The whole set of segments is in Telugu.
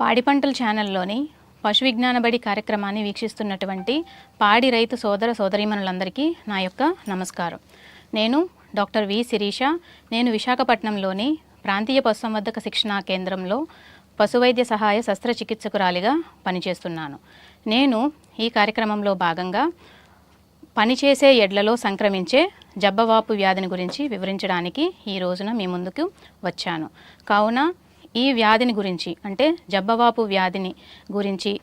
పాడి పంటల ఛానల్లోని పశు విజ్ఞాన బడి కార్యక్రమాన్ని వీక్షిస్తున్నటువంటి పాడి రైతు సోదర సోదరీమణులందరికీ నా యొక్క నమస్కారం. నేను డాక్టర్ వి శిరీష. నేను విశాఖపట్నంలోని ప్రాంతీయ పశుసంవర్ధక శిక్షణా కేంద్రంలో పశువైద్య సహాయ శస్త్రచికిత్సకురాలిగా పనిచేస్తున్నాను. నేను ఈ కార్యక్రమంలో భాగంగా పనిచేసే ఎడ్లలో సంక్రమించే జబ్బవాపు వ్యాధిని గురించి వివరించడానికి ఈ రోజున మీ ముందుకు వచ్చాను. కావున ఈ వ్యాధిని గురించి అంటే జబ్బవాపు వ్యాధిని గురించి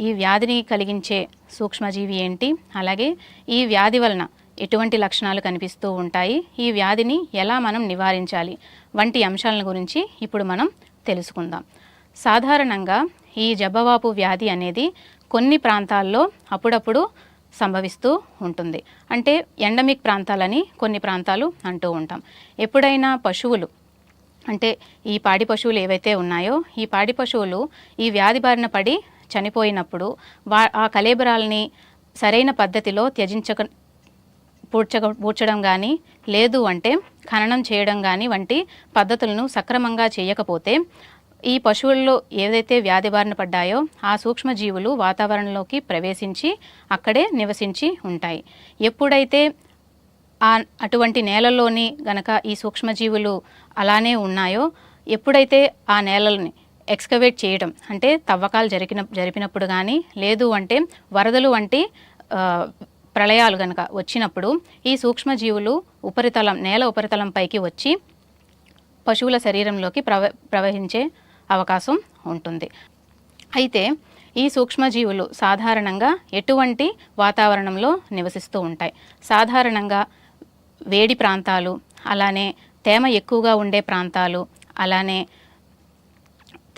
ఈ వ్యాధిని కలిగించే సూక్ష్మజీవి ఏంటి? అలాగే ఈ వ్యాధి వలన ఎటువంటి లక్షణాలు కనిపిస్తూ ఉంటాయి? ఈ వ్యాధిని ఎలా మనం నివారించాలి? వంటి అంశాలను గురించి ఇప్పుడు మనం తెలుసుకుందాం. సాధారణంగా ఈ జబ్బవాపు వ్యాధి అనేది కొన్ని ప్రాంతాల్లో అప్పుడప్పుడు సంభవిస్తూ ఉంటుంది. అంటే ఎండమిక్ ప్రాంతాలని కొన్ని ప్రాంతాలు అంటూ ఉంటాం. ఎప్పుడైనా పశువులు అంటే ఈ పాడి పశువులు ఏవైతే ఉన్నాయో ఈ పాడి పశువులు ఈ వ్యాధి బారిన పడి చనిపోయినప్పుడు వా ఆ కలేబరాలని సరైన పద్ధతిలో త్యజించక పూడ్చక పూడ్చడం కానీ లేదు అంటే ఖననం చేయడం కానీ వంటి పద్ధతులను సక్రమంగా చేయకపోతే ఈ పశువుల్లో ఏదైతే వ్యాధి బారిన పడ్డాయో ఆ సూక్ష్మజీవులు వాతావరణంలోకి ప్రవేశించి అక్కడే నివసించి ఉంటాయి. ఎప్పుడైతే ఆ అటువంటి నేలల్లోని గనక ఈ సూక్ష్మజీవులు అలానే ఉన్నాయో ఎప్పుడైతే ఆ నేలల్ని ఎక్స్కవేట్ చేయడం అంటే తవ్వకాలు జరిగిన జరిపినప్పుడు కానీ లేదు అంటే వరదలు వంటి ప్రళయాలు గనక వచ్చినప్పుడు ఈ సూక్ష్మజీవులు ఉపరితలం నేల ఉపరితలంపైకి వచ్చి పశువుల శరీరంలోకి ప్రవ ప్రవహించే అవకాశం ఉంటుంది. అయితే ఈ సూక్ష్మజీవులు సాధారణంగా ఎటువంటి వాతావరణంలో నివసిస్తూ ఉంటాయి? సాధారణంగా వేడి ప్రాంతాలు అలానే తేమ ఎక్కువగా ఉండే ప్రాంతాలు అలానే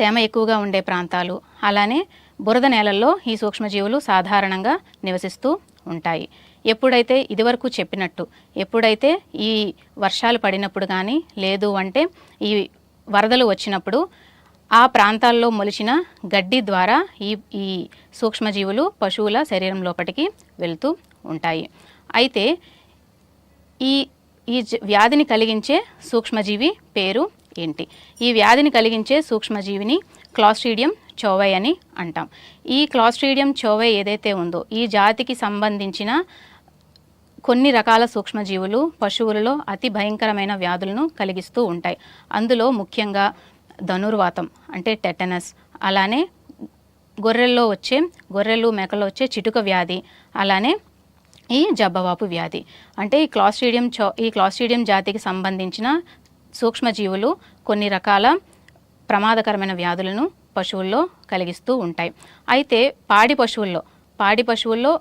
తేమ ఎక్కువగా ఉండే ప్రాంతాలు అలానే బురద నేలల్లో ఈ సూక్ష్మజీవులు సాధారణంగా నివసిస్తూ ఉంటాయి. ఎప్పుడైతే ఇదివరకు చెప్పినట్టు ఎప్పుడైతే ఈ వర్షాలు పడినప్పుడు కానీ లేదు అంటే ఈ వరదలు వచ్చినప్పుడు ఆ ప్రాంతాల్లో మొలిచిన గడ్డి ద్వారా ఈ ఈ సూక్ష్మజీవులు పశువుల శరీరం లోపటికి వెళ్తూ ఉంటాయి. అయితే ఈ ఈ జ- వ్యాధిని కలిగించే సూక్ష్మజీవి పేరు ఏంటి? ఈ వ్యాధిని కలిగించే సూక్ష్మజీవిని క్లాస్ట్రీడియం చోవై అని అంటాం. ఈ క్లాస్ట్రీడియం చోవై ఏదైతే ఉందో ఈ జాతికి సంబంధించిన కొన్ని రకాల సూక్ష్మజీవులు పశువులలో అతి భయంకరమైన వ్యాధులను కలిగిస్తూ ఉంటాయి. అందులో ముఖ్యంగా ధనుర్వాతం అంటే టెటనస్ అలానే గొర్రెల్లో వచ్చే గొర్రెలు మేకల్లో వచ్చే చిటుక వ్యాధి అలానే ఈ జబ్బవాపు వ్యాధి. అంటే ఈ క్లాస్ట్రీడియం చో ఈ క్లాస్ట్రీడియం జాతికి సంబంధించిన సూక్ష్మజీవులు కొన్ని రకాల ప్రమాదకరమైన వ్యాధులను పశువుల్లో కలిగిస్తూ ఉంటాయి. అయితే పాడి పశువుల్లో పాడి పశువుల్లో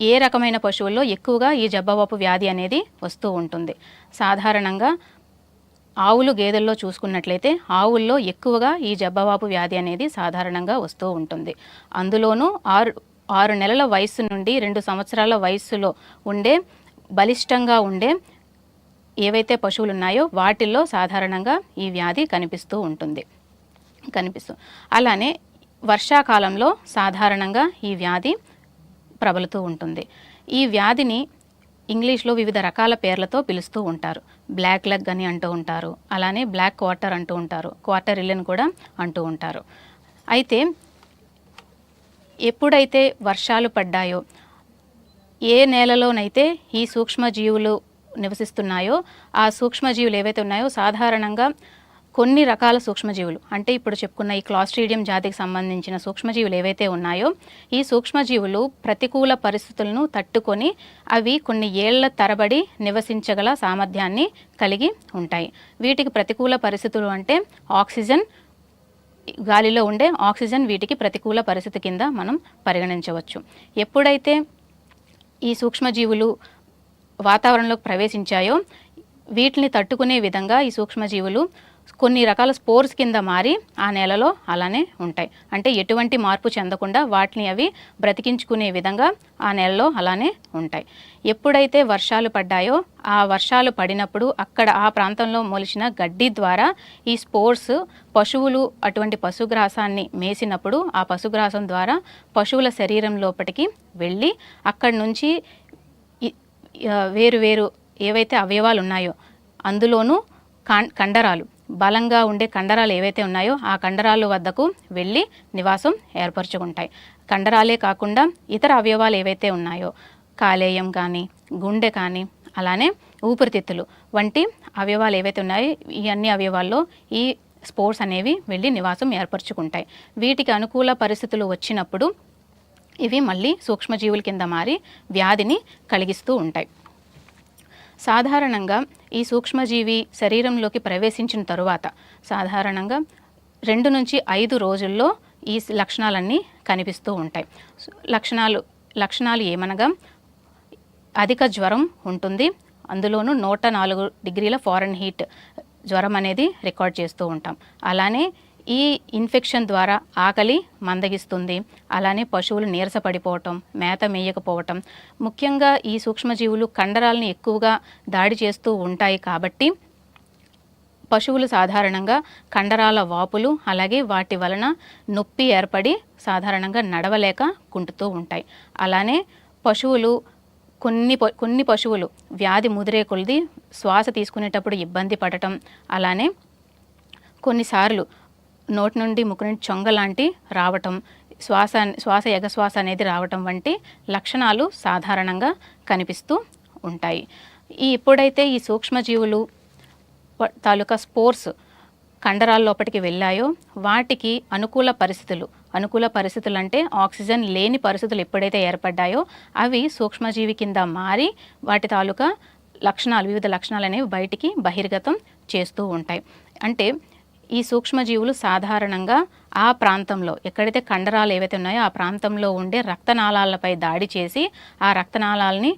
ఏ రకమైన పశువుల్లో ఎక్కువగా ఈ జబ్బవాపు వ్యాధి అనేది వస్తూ ఉంటుంది. సాధారణంగా ఆవులు గేదెల్లో చూసుకున్నట్లయితే ఆవుల్లో ఎక్కువగా ఈ జబ్బవాపు వ్యాధి అనేది సాధారణంగా వస్తూ ఉంటుంది. అందులోనూ ఆరు ఆరు నెలల వయసు నుండి రెండు సంవత్సరాల వయస్సులో ఉండే బలిష్టంగా ఉండే ఏవైతే పశువులు ఉన్నాయో వాటిల్లో సాధారణంగా ఈ వ్యాధి కనిపిస్తూ ఉంటుంది. కనిపిస్తూ. అలానే వర్షాకాలంలో సాధారణంగా ఈ వ్యాధి ప్రబలుతూ ఉంటుంది. ఈ వ్యాధిని ఇంగ్లీష్లో వివిధ రకాల పేర్లతో పిలుస్తూ ఉంటారు. బ్లాక్ లెగ్ అని అంటూ ఉంటారు. అలానే బ్లాక్ క్వార్టర్ అంటూ ఉంటారు. క్వార్టర్ ఇల్లని కూడా అంటూ ఉంటారు. అయితే ఎప్పుడైతే వర్షాలు పడ్డాయో ఏ నేలలోనైతే ఈ సూక్ష్మజీవులు నివసిస్తున్నాయో ఆ సూక్ష్మజీవులు ఏవైతే ఉన్నాయో సాధారణంగా కొన్ని రకాల సూక్ష్మజీవులు. అంటే ఇప్పుడు చెప్పుకున్న ఈ క్లాస్ట్రీడియం జాతికి సంబంధించిన సూక్ష్మజీవులు ఏవైతే ఉన్నాయో ఈ సూక్ష్మజీవులు ప్రతికూల పరిస్థితులను తట్టుకొని అవి కొన్ని ఏళ్ళ తరబడి నివసించగల సామర్థ్యాన్ని కలిగి ఉంటాయి. వీటికి ప్రతికూల పరిస్థితులు అంటే ఆక్సిజన్ గాలిలో ఉండే ఆక్సిజన్ వీటికి ప్రతికూల పరిస్థితి కింద మనం పరిగణించవచ్చు. ఎప్పుడైతే ఈ సూక్ష్మజీవులు వాతావరణంలోకి ప్రవేశించాయో వీటిని తట్టుకునే విధంగా ఈ సూక్ష్మజీవులు కొన్ని రకాల స్పోర్స్ కింద మారి ఆ నేలలో అలానే ఉంటాయి. అంటే ఎటువంటి మార్పు చెందకుండా వాటిని అవి బ్రతికించుకునే విధంగా ఆ నేలలో అలానే ఉంటాయి. ఎప్పుడైతే వర్షాలు పడ్డాయో ఆ వర్షాలు పడినప్పుడు అక్కడ ఆ ప్రాంతంలో మొలిచిన గడ్డి ద్వారా ఈ స్పోర్స్ పశువులు అటువంటి పశుగ్రాసాన్ని మేసినప్పుడు ఆ పశుగ్రాసం ద్వారా పశువుల శరీరం లోపటికి వెళ్ళి అక్కడి నుంచి వేరు వేరు ఏవైతే అవయవాలు ఉన్నాయో అందులోనూ కండరాలు బలంగా ఉండే కండరాలు ఏవైతే ఉన్నాయో ఆ కండరాల వద్దకు వెళ్ళి నివాసం ఏర్పరచుకుంటాయి. కండరాలే కాకుండా ఇతర అవయవాలు ఏవైతే ఉన్నాయో కాలేయం కానీ గుండె కానీ అలానే ఊపిరితిత్తులు వంటి అవయవాలు ఏవైతే ఉన్నాయో ఈ అన్ని అవయవాల్లో ఈ స్పోర్ట్స్ అనేవి వెళ్ళి నివాసం ఏర్పరచుకుంటాయి. వీటికి అనుకూల పరిస్థితులు వచ్చినప్పుడు ఇవి మళ్ళీ సూక్ష్మజీవుల కింద మారి వ్యాధిని కలిగిస్తూ ఉంటాయి. సాధారణంగా ఈ సూక్ష్మజీవి శరీరంలోకి ప్రవేశించిన తరువాత సాధారణంగా రెండు నుంచి ఐదు రోజుల్లో ఈ లక్షణాలన్నీ కనిపిస్తూ ఉంటాయి. లక్షణాలు లక్షణాలు ఏమనగా అధిక జ్వరం ఉంటుంది. అందులోనూ నూట నాలుగు డిగ్రీల ఫారెన్ హీట్ జ్వరం అనేది రికార్డ్ చేస్తూ ఉంటాం. అలానే ఈ ఇన్ఫెక్షన్ ద్వారా ఆకలి మందగిస్తుంది. అలానే పశువులు నీరసపడిపోవటం మేత మేయకపోవటం. ముఖ్యంగా ఈ సూక్ష్మజీవులు కండరాలను ఎక్కువగా దాడి చేస్తూ ఉంటాయి కాబట్టి పశువులు సాధారణంగా కండరాల వాపులు అలాగే వాటి వలన నొప్పి ఏర్పడి సాధారణంగా నడవలేక కుంటుతూ ఉంటాయి. అలానే పశువులు కొన్ని ప- కొన్ని పశువులు వ్యాధి ముదిరే కొలిది శ్వాస తీసుకునేటప్పుడు ఇబ్బంది పడటం. అలానే కొన్నిసార్లు నోటి నుండి ముక్కు నుండి చొంగ లాంటి రావటం శ్వాస శ్వాస ఎగశ్వాస అనేది రావటం వంటి లక్షణాలు సాధారణంగా కనిపిస్తూ ఉంటాయి. ఈ ఎప్పుడైతే ఈ సూక్ష్మజీవులు తాలూకా స్పోర్స్ కండరాల లోపలికి వెళ్ళాయో వాటికి అనుకూల పరిస్థితులు అనుకూల పరిస్థితులు అంటే ఆక్సిజన్ లేని పరిస్థితులు ఎప్పుడైతే ఏర్పడ్డాయో అవి సూక్ష్మజీవి కింద మారి వాటి తాలూకా లక్షణాలు వివిధ లక్షణాలు అనేవి బయటికి బహిర్గతం చేస్తూ ఉంటాయి. అంటే ఈ సూక్ష్మజీవులు సాధారణంగా ఆ ప్రాంతంలో ఎక్కడైతే కండరాలు ఏవైతే ఉన్నాయో ఆ ప్రాంతంలో ఉండే రక్తనాళాలపై దాడి చేసి ఆ రక్తనాళాలని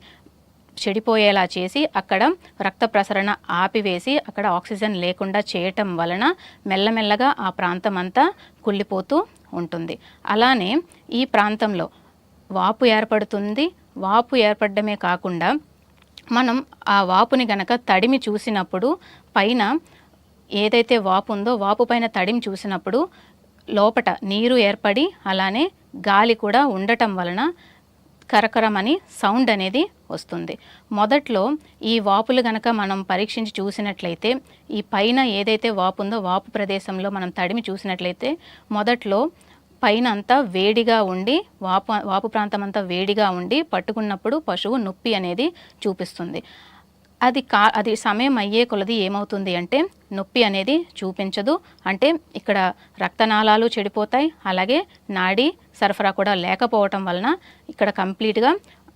చెడిపోయేలా చేసి అక్కడ రక్త ప్రసరణ ఆపివేసి అక్కడ ఆక్సిజన్ లేకుండా చేయటం వలన మెల్లమెల్లగా ఆ ప్రాంతం అంతా కుళ్ళిపోతూ ఉంటుంది. అలానే ఈ ప్రాంతంలో వాపు ఏర్పడుతుంది. వాపు ఏర్పడమే కాకుండా మనం ఆ వాపుని గనక తడిమి చూసినప్పుడు పైన ఏదైతే వాపు ఉందో వాపు పైన తడిమి చూసినప్పుడు లోపట నీరు ఏర్పడి అలానే గాలి కూడా ఉండటం వలన కరకరమని సౌండ్ అనేది వస్తుంది. మొదట్లో ఈ వాపులు గనక మనం పరీక్షించి చూసినట్లయితే ఈ పైన ఏదైతే వాపు ఉందో వాపు ప్రదేశంలో మనం తడిమి చూసినట్లయితే మొదట్లో పైన అంతా వేడిగా ఉండి వాపు వాపు ప్రాంతం అంతా వేడిగా ఉండి పట్టుకున్నప్పుడు పశువు నొప్పి అనేది చూపిస్తుంది. అది కా అది సమయం అయ్యే కొలది ఏమవుతుంది అంటే నొప్పి అనేది చూపించదు. అంటే ఇక్కడ రక్తనాళాలు చెడిపోతాయి. అలాగే నాడి సరఫరా కూడా లేకపోవటం వలన ఇక్కడ కంప్లీట్గా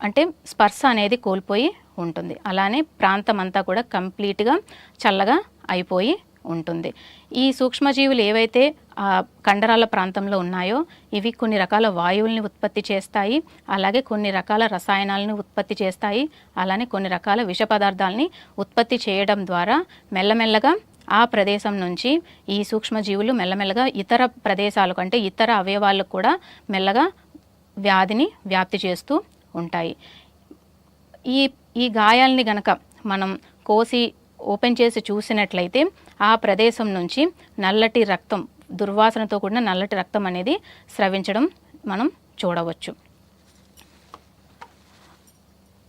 అంటే స్పర్శ అనేది కోల్పోయి ఉంటుంది. అలానే ప్రాంతం అంతా కూడా కంప్లీట్గా చల్లగా అయిపోయి ఉంటుంది. ఈ సూక్ష్మజీవులు ఏవైతే కండరాల ప్రాంతంలో ఉన్నాయో ఇవి కొన్ని రకాల వాయువుల్ని ఉత్పత్తి చేస్తాయి అలాగే కొన్ని రకాల రసాయనాలను ఉత్పత్తి చేస్తాయి అలానే కొన్ని రకాల విష పదార్థాలని ఉత్పత్తి చేయడం ద్వారా మెల్లమెల్లగా ఆ ప్రదేశం నుంచి ఈ సూక్ష్మజీవులు మెల్లమెల్లగా ఇతర ప్రదేశాలకు అంటే ఇతర అవయవాలకు కూడా మెల్లగా వ్యాధిని వ్యాప్తి చేస్తూ ఉంటాయి. ఈ ఈ గాయాల్ని గనక మనం కోసి ఓపెన్ చేసి చూసినట్లయితే ఆ ప్రదేశం నుంచి నల్లటి రక్తం దుర్వాసనతో కూడిన నల్లటి రక్తం అనేది స్రవించడం మనం చూడవచ్చు.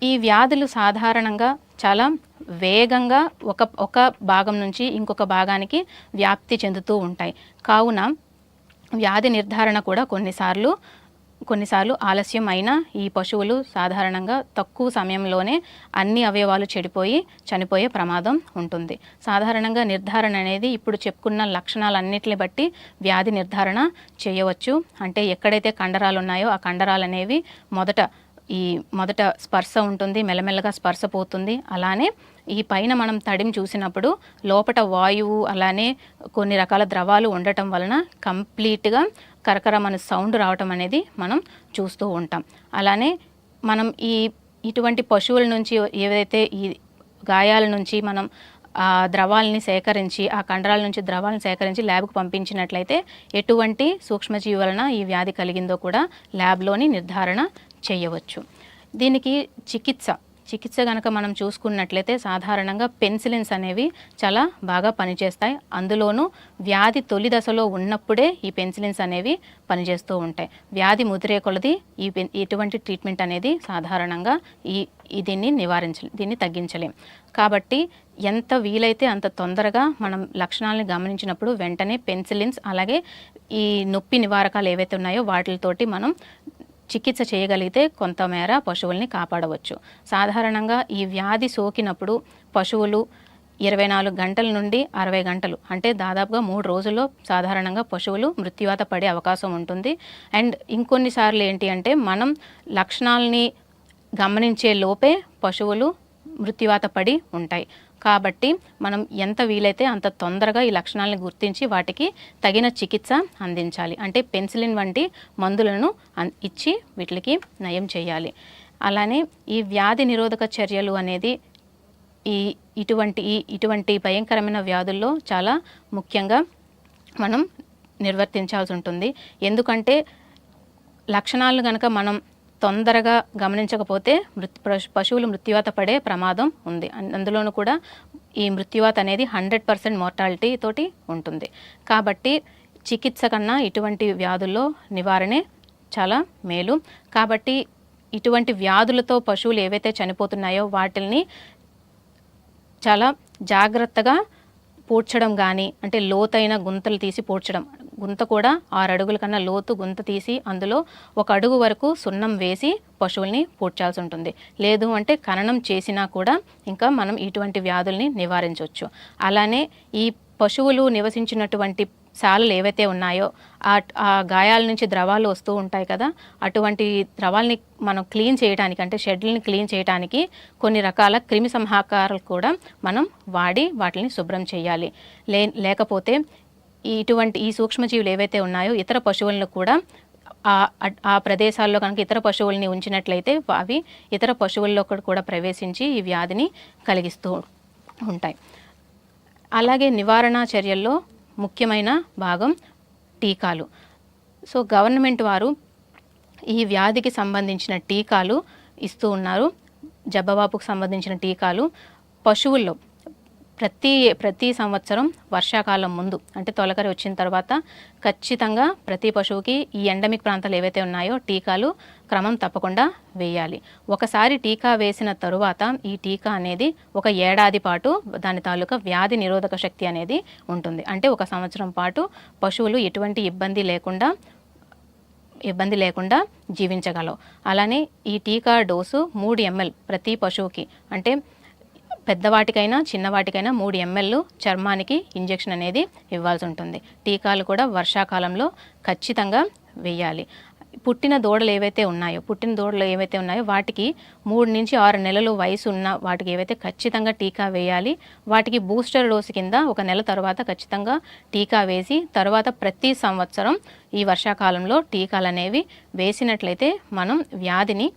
ఈ వ్యాధులు సాధారణంగా చాలా వేగంగా ఒక ఒక భాగం నుంచి ఇంకొక భాగానికి వ్యాప్తి చెందుతూ ఉంటాయి. కావున వ్యాధి నిర్ధారణ కూడా కొన్నిసార్లు కొన్నిసార్లు ఆలస్యం అయినా ఈ పశువులు సాధారణంగా తక్కువ సమయంలోనే అన్ని అవయవాలు చెడిపోయి చనిపోయే ప్రమాదం ఉంటుంది. సాధారణంగా నిర్ధారణ అనేది ఇప్పుడు చెప్పుకున్న లక్షణాలన్నిటిని బట్టి వ్యాధి నిర్ధారణ చేయవచ్చు. అంటే ఎక్కడైతే కండరాలు ఉన్నాయో ఆ కండరాలు అనేవి మొదట ఈ మొదట స్పర్శ ఉంటుంది మెల్లమెల్లగా స్పర్శ పోతుంది. అలానే ఈ పైన మనం తడిని చూసినప్పుడు లోపట వాయువు అలానే కొన్ని రకాల ద్రవాలు ఉండటం వలన కంప్లీట్గా కరకరం అనే సౌండ్ రావటం అనేది మనం చూస్తూ ఉంటాం. అలానే మనం ఈ ఇటువంటి పశువుల నుంచి ఏదైతే ఈ గాయాల నుంచి మనం ఆ ద్రవాలని సేకరించి ఆ కండరాల నుంచి ద్రవాలను సేకరించి ల్యాబ్కు పంపించినట్లయితే ఎటువంటి సూక్ష్మజీవి వలన ఈ వ్యాధి కలిగిందో కూడా ల్యాబ్లోని నిర్ధారణ చేయవచ్చు. దీనికి చికిత్స చికిత్స కనుక మనం చూసుకున్నట్లయితే సాధారణంగా పెన్సిలిన్స్ అనేవి చాలా బాగా పనిచేస్తాయి. అందులోనూ వ్యాధి తొలి దశలో ఉన్నప్పుడే ఈ పెన్సిలిన్స్ అనేవి పనిచేస్తూ ఉంటాయి. వ్యాధి ముదిరే కొలది ఈ పెన్- ఇటువంటి ట్రీట్మెంట్ అనేది సాధారణంగా ఈ ఈ దీన్ని నివారించ దీన్ని తగ్గించలేం. కాబట్టి ఎంత వీలైతే అంత తొందరగా మనం లక్షణాలను గమనించినప్పుడు వెంటనే పెన్సిలిన్స్ అలాగే ఈ నొప్పి నివారకాలు ఏవైతే ఉన్నాయో వాటితోటి మనం చికిత్స చేయగలిగితే కొంతమేర పశువుల్ని కాపాడవచ్చు. సాధారణంగా ఈ వ్యాధి సోకినప్పుడు పశువులు ఇరవై నాలుగు గంటల నుండి అరవై గంటలు అంటే దాదాపుగా మూడు రోజుల్లో సాధారణంగా పశువులు మృత్యువాత పడే అవకాశం ఉంటుంది. అండ్ ఇంకొన్నిసార్లు ఏంటి అంటే మనం లక్షణాలని గమనించే లోపే పశువులు మృత్యువాత పడి ఉంటాయి. కాబట్టి మనం ఎంత వీలైతే అంత తొందరగా ఈ లక్షణాలను గుర్తించి వాటికి తగిన చికిత్స అందించాలి. అంటే పెన్సిలిన్ వంటి మందులను ఇచ్చి వీటికి నయం చేయాలి. అలానే ఈ వ్యాధి నిరోధక చర్యలు అనేది ఈ ఇటువంటి ఈ ఇటువంటి భయంకరమైన వ్యాధుల్లో చాలా ముఖ్యంగా మనం నిర్వర్తించాల్సి ఉంటుంది. ఎందుకంటే లక్షణాలు కనుక మనం తొందరగా గమనించకపోతే మృత్ పశు- పశువులు మృత్యువాత పడే ప్రమాదం ఉంది. అన్- అందులోనూ కూడా ఈ మృత్యువాత అనేది హండ్రెడ్ పర్సెంట్ మోర్టాలిటీ తోటి ఉంటుంది. కాబట్టి చికిత్స కన్నా ఇటువంటి వ్యాధుల్లో నివారణే చాలా మేలు. కాబట్టి ఇటువంటి వ్యాధులతో పశువులు ఏవైతే చనిపోతున్నాయో వాటిల్ని చాలా జాగ్రత్తగా పూడ్చడం కానీ అంటే లోతైన గుంతలు తీసి పూడ్చడం గుంత కూడా ఆరు అడుగుల కన్నా లోతు గుంత తీసి అందులో ఒక అడుగు వరకు సున్నం వేసి పశువుల్ని పూడ్చాల్సి ఉంటుంది. లేదు అంటే ఖననం చేసినా కూడా ఇంకా మనం ఇటువంటి వ్యాధుల్ని నివారించవచ్చు అలానే ఈ పశువులు నివసించినటువంటి శాలలు ఏవైతే ఉన్నాయో ఆ గాయాల నుంచి ద్రవాలు వస్తూ ఉంటాయి కదా అటువంటి ద్రవాల్ని మనం క్లీన్ చేయడానికి అంటే షెడ్లని క్లీన్ చేయడానికి కొన్ని రకాల క్రిమి సంహాకారాలు కూడా మనం వాడి వాటిని శుభ్రం చేయాలి. లే లేకపోతే ఇటువంటి ఈ సూక్ష్మజీవులు ఏవైతే ఉన్నాయో ఇతర పశువులను కూడా ఆ ఆ ప్రదేశాల్లో కనుక ఇతర పశువుల్ని ఉంచినట్లయితే అవి ఇతర పశువుల్లో కూడా ప్రవేశించి ఈ వ్యాధిని కలిగిస్తూ ఉంటాయి. అలాగే నివారణ చర్యల్లో ముఖ్యమైన భాగం టీకాలు. సో గవర్నమెంట్ వారు ఈ వ్యాధికి సంబంధించిన టీకాలు ఇస్తూ ఉన్నారు. జబ్బవాపుకు సంబంధించిన టీకాలు పశువుల్లో ప్రతి ప్రతి సంవత్సరం వర్షాకాలం ముందు అంటే తొలకరి వచ్చిన తర్వాత ఖచ్చితంగా ప్రతి పశువుకి ఈ ఎండమిక్ ప్రాంతాలు ఏవైతే ఉన్నాయో టీకాలు క్రమం తప్పకుండా వేయాలి. ఒకసారి టీకా వేసిన తరువాత ఈ టీకా అనేది ఒక ఏడాది పాటు దాని తాలూకా వ్యాధి నిరోధక శక్తి అనేది ఉంటుంది. అంటే ఒక సంవత్సరం పాటు పశువులు ఎటువంటి ఇబ్బంది లేకుండా ఇబ్బంది లేకుండా జీవించగలవు. అలానే ఈ టీకా డోసు మూడు ఎంఎల్ ప్రతి పశువుకి అంటే పెద్దవాటికైనా చిన్నవాటికైనా మూడు ఎంఎల్ చర్మానికి ఇంజెక్షన్ అనేది ఇవ్వాల్సి ఉంటుంది. టీకాలు కూడా వర్షాకాలంలో ఖచ్చితంగా వేయాలి. పుట్టిన దూడలు ఏవైతే ఉన్నాయో పుట్టిన దూడలు ఏవైతే ఉన్నాయో వాటికి మూడు నుంచి ఆరు నెలలు వయసు ఉన్న వాటికి ఏవైతే ఖచ్చితంగా టీకా వేయాలి వాటికి బూస్టర్ డోసు కింద ఒక నెల తర్వాత ఖచ్చితంగా టీకా వేసి తర్వాత ప్రతి సంవత్సరం ఈ వర్షాకాలంలో టీకాలు అనేవి వేసినట్లయితే మనం వ్యాధిని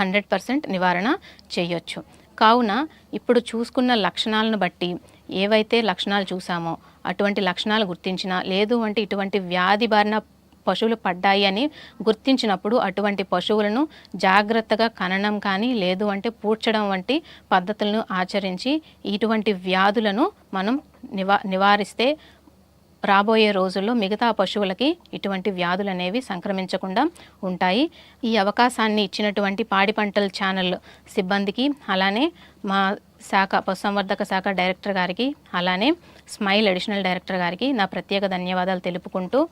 హండ్రెడ్ పర్సెంట్ నివారణ చేయొచ్చు. కావున ఇప్పుడు చూసుకున్న లక్షణాలను బట్టి ఏవైతే లక్షణాలు చూసామో అటువంటి లక్షణాలు గుర్తించినా లేదు అంటే ఇటువంటి వ్యాధి బారిన పశువులు పడ్డాయి అని గుర్తించినప్పుడు అటువంటి పశువులను జాగ్రత్తగా కనడం కానీ లేదు అంటే పూడ్చడం వంటి పద్ధతులను ఆచరించి ఇటువంటి వ్యాధులను మనం నివా నివారిస్తే రాబోయే రోజుల్లో మిగతా పశువులకి ఇటువంటి వ్యాధులు అనేవి సంక్రమించకుండా ఉంటాయి. ఈ అవకాశాన్ని ఇచ్చినటువంటి పాడి పంటల ఛానల్ సిబ్బందికి అలానే మా శాఖ పశుసంవర్ధక శాఖ డైరెక్టర్ గారికి అలానే స్మైల్ అడిషనల్ డైరెక్టర్ గారికి నా ప్రత్యేక ధన్యవాదాలు తెలుపుకుంటూ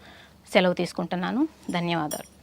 సెలవు తీసుకుంటున్నాను. ధన్యవాదాలు.